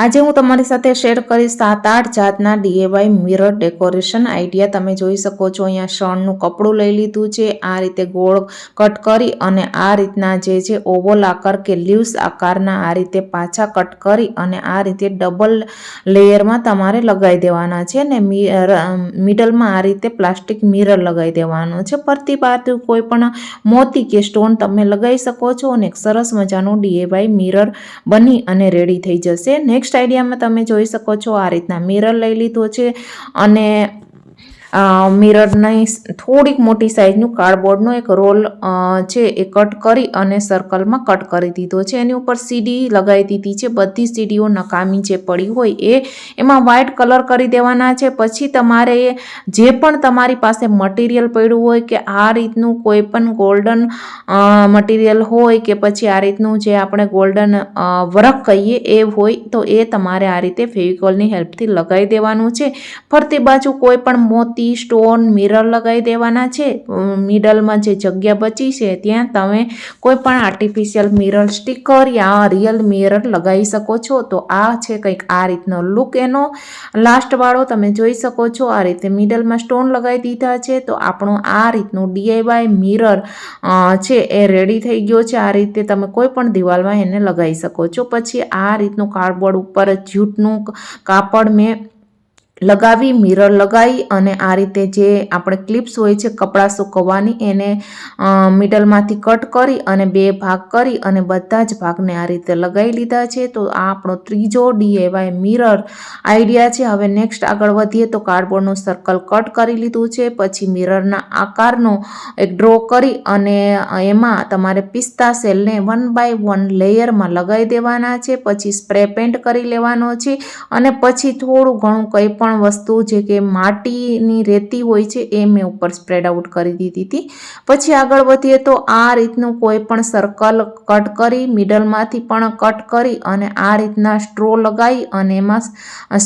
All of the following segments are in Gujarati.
આજે હું તમારી સાથે શેર કરીશ સાત આઠ જાતના ડીએવાય મિરર ડેકોરેશન આઈડિયા તમે જોઈ શકો છો, અહીંયા શણનું કપડું લઈ લીધું છે, આ રીતે ગોળ કટ કરી અને આ રીતના જે છે ઓવલ આકાર કે લીવ્સ આકારના આ રીતે પાછા કટ કરી અને આ રીતે ડબલ લેયરમાં તમારે લગાવી દેવાના છે ને મિડલમાં આ રીતે પ્લાસ્ટિક મિરર લગાવી દેવાનો છે. પરતી બાજુ કોઈ પણ મોતી કે સ્ટોન તમે લગાવી શકો છો અને એક સરસ મજાનું ડીએવાય મિરર બની અને રેડી થઈ જશે. નેક્સ્ટ આઈડિયામાં તમે જોઈ શકો છો આ રીતના મિરર લઈ લીધો છે અને મિરરની થોડીક મોટી સાઇઝનું કાર્ડબોર્ડનો એક રોલ છે એ કટ કરી અને સર્કલમાં કટ કરી દીધો છે. એની ઉપર સીડી લગાવી દીધી છે. બધી સીડીઓ નકામી જે પડી હોય એ એમાં વ્હાઇટ કલર કરી દેવાના છે. પછી તમારે જે પણ તમારી પાસે મટીરિયલ પડ્યું હોય કે આ રીતનું કોઈ પણ ગોલ્ડન મટીરિયલ હોય કે પછી આ રીતનું જે આપણે ગોલ્ડન વર્ક કહીએ એ હોય તો એ તમારે આ રીતે ફેવિકોલની હેલ્પથી લગાવી દેવાનું છે. ફરતી બાજુ કોઈ પણ મોતી મોતી સ્ટોન મિરર લગાવી દેવાના છે. મિડલમાં જે જગ્યા બચી છે ત્યાં તમે કોઈ પણ આર્ટિફિશિયલ મિરર સ્ટીકર યા રિયલ મિરર લગાવી શકો છો. તો આ છે કંઈક આ રીતનો લુક એનો. લાસ્ટવાળો તમે જોઈ શકો છો આ રીતે મિડલમાં સ્ટોન લગાવી દીધા છે. તો આપણું આ રીતનું ડીઆઈવાય મિરર છે એ રેડી થઈ ગયો છે. આ રીતે તમે કોઈ પણ દિવાલમાં એને લગાવી શકો છો. પછી આ રીતનું કાર્ડબોર્ડ ઉપર જૂટનું કાપડ મેં લગાવી મિરર લગાવી અને આ રીતે જે આપણે ક્લિપ્સ હોય છે કપડાં સુકવવાની એને મિડલમાંથી કટ કરી અને બે ભાગ કરી અને બધા જ ભાગને આ રીતે લગાવી લીધા છે. તો આ આપણો ત્રીજો ડીએવાય મિરર આઈડિયા છે. હવે નેક્સ્ટ આગળ વધીએ તો કાર્ડબોર્ડનું સર્કલ કટ કરી લીધું છે. પછી મિરરના આકારનો એક ડ્રો કરી અને એમાં તમારે પિસ્તા સેલને વન બાય વન લેયરમાં લગાવી દેવાના છે. પછી સ્પ્રે પેન્ટ કરી લેવાનો છે અને પછી થોડું ઘણું કંઈ પણ પણ વસ્તુ જે કે માટીની રેતી હોય છે એ મેં ઉપર સ્પ્રેડ આઉટ કરી દીધી હતી. પછી આગળ વધીએ તો આ રીતનું કોઈ પણ સર્કલ કટ કરી મિડલમાંથી પણ કટ કરી અને આ રીતના સ્ટ્રો લગાવી અને એમાં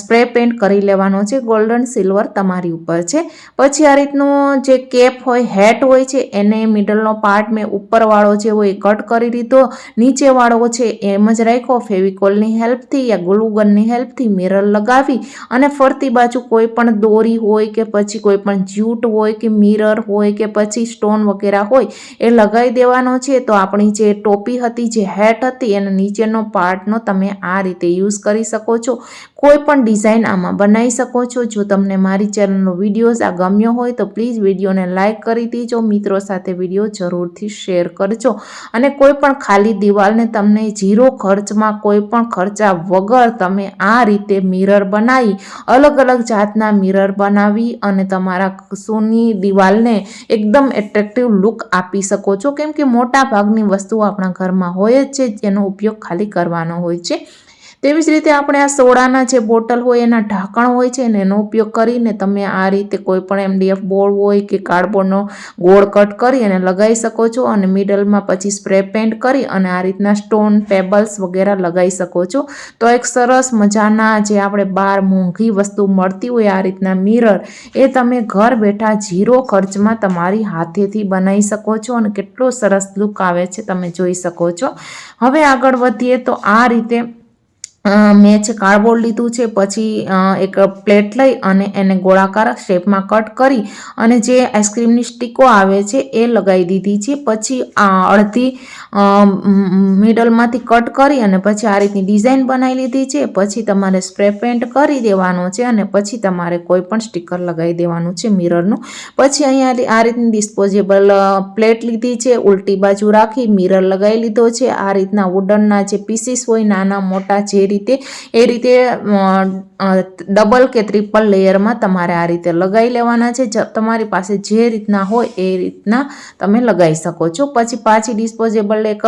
સ્પ્રે પેન્ટ કરી લેવાનો છે. ગોલ્ડન સિલ્વર તમારી ઉપર છે. પછી આ રીતનું જે કેપ હોય હેટ હોય છે, એને મિડલનો પાર્ટ મેં ઉપરવાળો જે હોય કટ કરી દીધો. નીચેવાળો છે એમ જ રાખ્યો. ફેવિકોલની હેલ્પથી યા ગ્લુગનની હેલ્પથી મિરર લગાવી અને ફરતી બાજુ કોઈ પણ દોરી હોય કે પછી કોઈ પણ જ્યુટ હોય કે મિરર હોય કે પછી સ્ટોન વગેરે હોય, એ લગાવી દેવાનો છે. તો આપણી જે ટોપી હતી, જે હેટ હતી, એના નીચેનો પાર્ટનો તમે આ રીતે યુઝ કરી શકો છો. કોઈ પણ ડિઝાઇન આમાં બનાવી શકો છો. જો તમને મારી ચેનલનો વિડીયોઝ આ ગમ્યો હોય, તો પ્લીઝ વિડીયોને લાઇક કરી દેજો. મિત્રો સાથે વીડિયો જરૂરથી શેર કરજો. અને કોઈ પણ ખાલી દિવાલને તમને ઝીરો ખર્ચમાં કોઈ પણ ખર્ચા વગર તમે આ રીતે મિરર બનાવી, અલગ અલગ અલગ જાતના મિરર બનાવી અને તમારા શોની દિવાલને એકદમ એટ્રેક્ટિવ લુક આપી શકો છો. કેમ કે મોટા ભાગની વસ્તુઓ આપણા ઘરમાં હોય જ છે, જેનો ઉપયોગ ખાલી કરવાનો હોય છે. તેવી જ રીતે આપણે આ સોડાના જે બોટલ હોય, એના ઢાંકણ હોય છે ને એનો ઉપયોગ કરીને તમે આ રીતે કોઈ પણ એમડીએફ બોર્ડ હોય કે કાર્ડબોર્ડનો ગોળ કટ કરી અને લગાવી શકો છો અને મિડલમાં પછી સ્પ્રે પેન્ટ કરી અને આ રીતના સ્ટોન પેબલ્સ વગેરે લગાવી શકો છો. તો એક સરસ મજાના જે આપણે બહાર મોંઘી વસ્તુ મળતી હોય, આ રીતના મિરર, એ તમે ઘર બેઠા ઝીરો ખર્ચમાં તમારી હાથેથી બનાવી શકો છો અને કેટલો સરસ લુક આવે છે, તમે જોઈ શકો છો. હવે આગળ વધીએ તો આ રીતે મેં છે કાર્ડબોર્ડ લીધું છે, પછી એક પ્લેટ લઈ અને એને ગોળાકાર શેપમાં કટ કરી અને જે આઈસ્ક્રીમની સ્ટીકો આવે છે, એ લગાવી દીધી છે. પછી આ અડધી મિડલમાંથી કટ કરી અને પછી આ રીતની ડિઝાઇન બનાવી લીધી છે. પછી તમારે સ્પ્રે પેન્ટ કરી દેવાનો છે અને પછી તમારે કોઈ પણ સ્ટીકર લગાવી દેવાનું છે મિરરનું પછી અહીંયા આ રીતની ડિસ્પોઝેબલ પ્લેટ લીધી છે, ઉલટી બાજુ રાખી મિરર લગાવી લીધો છે. આ રીતના વુડનના જે પીસીસ હોય, નાના મોટા જે રીતે એ રીતે ડબલ કે ટ્રિપલ લેયરમાં તમારે આ રીતે લગાવી લેવાના છે. તમારી પાસે જે રીતના હોય એ રીતના તમે લગાવી શકો છો. પછી પાછી ડિસ્પોઝેબલ એક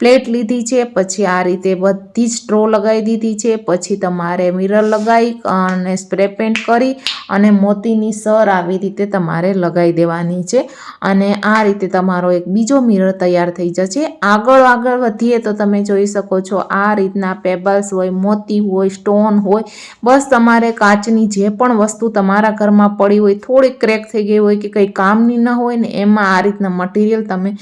પ્લેટ લીધી છે. પછી આ રીતે બધી જ સ્ટ્રો લગાવી દીધી છે. પછી તમારે મિરર લગાવી અને સ્પ્રે પેન્ટ કરી અને મોતીની સર આવી રીતે તમારે લગાવી દેવાની છે. અને આ રીતે તમારો એક બીજો મિરર તૈયાર થઈ જશે. આગળ આગળ વધીએ તો તમે જોઈ શકો છો આ રીતના પેબલ્સ હોય હોય, મોતી હોય, સ્ટોન હોય, બસ તમારે કાચની જે પણ વસ્તુ તમારા ઘરમાં પડી હોય થોડી ક્રેક થઈ ગઈ હોય કે કંઈ કામની ન હોય ને એમાં આ રીતના મટીરિયલ તમે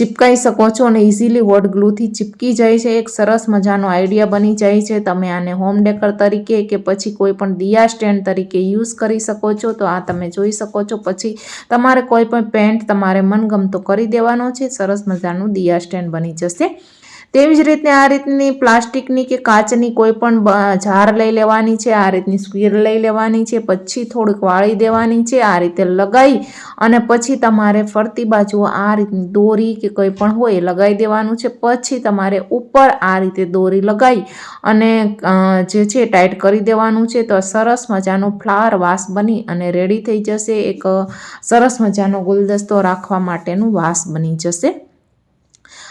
ચીપકાઈ શકો છો અને ઇઝીલી વોટ ગ્લુથી ચીપકી જાય છે. એક સરસ મજાનો આઈડિયા બની જાય છે. તમે આને હોમ ડેકર તરીકે કે પછી કોઈ પણ દિયા સ્ટેન્ડ તરીકે યુઝ કરી શકો છો. તો આ તમે જોઈ શકો છો. પછી તમારે કોઈ પણ પેન્ટ તમારે મનગમતો કરી દેવાનો છે. સરસ મજાનું દિયા સ્ટેન્ડ બની જશે. તેવી જ રીતે આ રીતની પ્લાસ્ટિકની કે કાચની કોઈ પણ જાર લઈ લેવાની છે, આ રીતની સ્ક્વીર લઈ લેવાની છે, પછી થોડીક વાળી દેવાની છે, આ રીતે લગાવી અને પછી તમારે ફરતી બાજુ આ રીતની દોરી કે કંઈ પણ હોય લગાવી દેવાનું છે. પછી તમારે ઉપર આ રીતે દોરી લગાવી અને જે છે ટાઈટ કરી દેવાનું છે. તો સરસ મજાનો ફ્લાવર વાસ બની અને રેડી થઈ જશે. એક સરસ મજાનો ગુલદસ્તો રાખવા માટેનું વાસ બની જશે.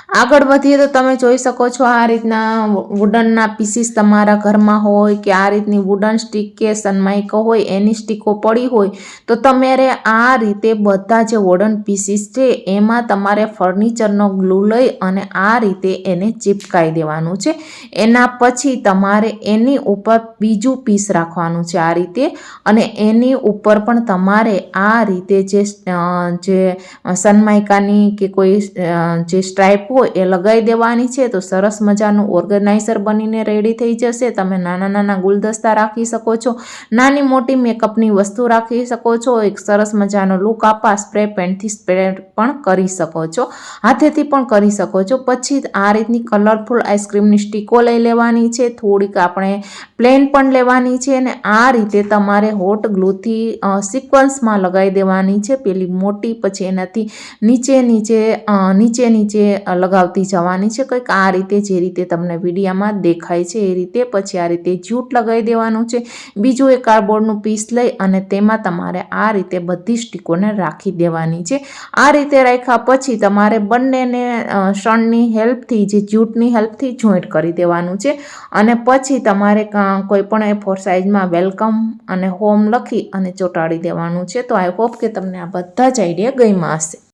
આગળ વધીએ તો તમે જોઈ શકો છો આ રીતના વુડનના પીસીસ તમારા ઘરમાં હોય કે આ રીતની વુડન સ્ટીક કે સનમાઇકો હોય, એની સ્ટીકો પડી હોય, તો તમારે આ રીતે બધા જે વુડન પીસીસ છે, એમાં તમારે ફર્નિચરનો ગ્લુ લઈ અને આ રીતે એને ચીપકાઈ દેવાનું છે. એના પછી તમારે એની ઉપર બીજું પીસ રાખવાનું છે આ રીતે અને એની ઉપર પણ તમારે આ રીતે જે જે કે કોઈ જે સ્ટ્રાઇપ હોય એ લગાવી દેવાની છે, તો સરસ મજાનું ઓર્ગેનાઇઝર બનીને રેડી થઈ જશે. તમે નાના નાના ગુલદસ્તા રાખી શકો છો. નાની મોટી મેકઅપની વસ્તુ રાખી શકો છો. એક સરસ મજાનો લુક આપવા સ્પ્રે પેન્ટથી સ્પ્રે પણ કરી શકો છો. હાથેથી પણ કરી શકો છો. પછી આ રીતની કલરફુલ આઈસ્ક્રીમની સ્ટીકો લઈ લેવાની છે. થોડીક આપણે પ્લેન પણ લેવાની છે અને આ રીતે તમારે હોટ ગ્લુથી સિક્વન્સમાં લગાવી દેવાની છે. પેલી મોટી પછી એનાથી નીચે નીચે નીચે નીચે લગાવતી જવાની છે. કંઈક આ રીતે જે રીતે તમને વિડીયામાં દેખાય છે એ રીતે. પછી આ રીતે જ્યુટ લગાવી દેવાનું છે. બીજું એક કાર્ડબોર્ડનું પીસ લઈ અને તેમાં તમારે આ રીતે બધી સ્ટીકોને રાખી દેવાની છે. આ રીતે રાખ્યા પછી તમારે બંનેને શણની હેલ્પથી, જે જ્યુટની હેલ્પથી જોઈન્ટ કરી દેવાનું છે. અને પછી તમારે કા- કોઈ પણ એ ફોર સાઇઝમાં વેલકમ અને હોમ લખી અને ચોંટાડી દેવાનું છે. તો આઈ હોપ કે તમને આ બધા જ આઈડિયા ગમ્યા હશે.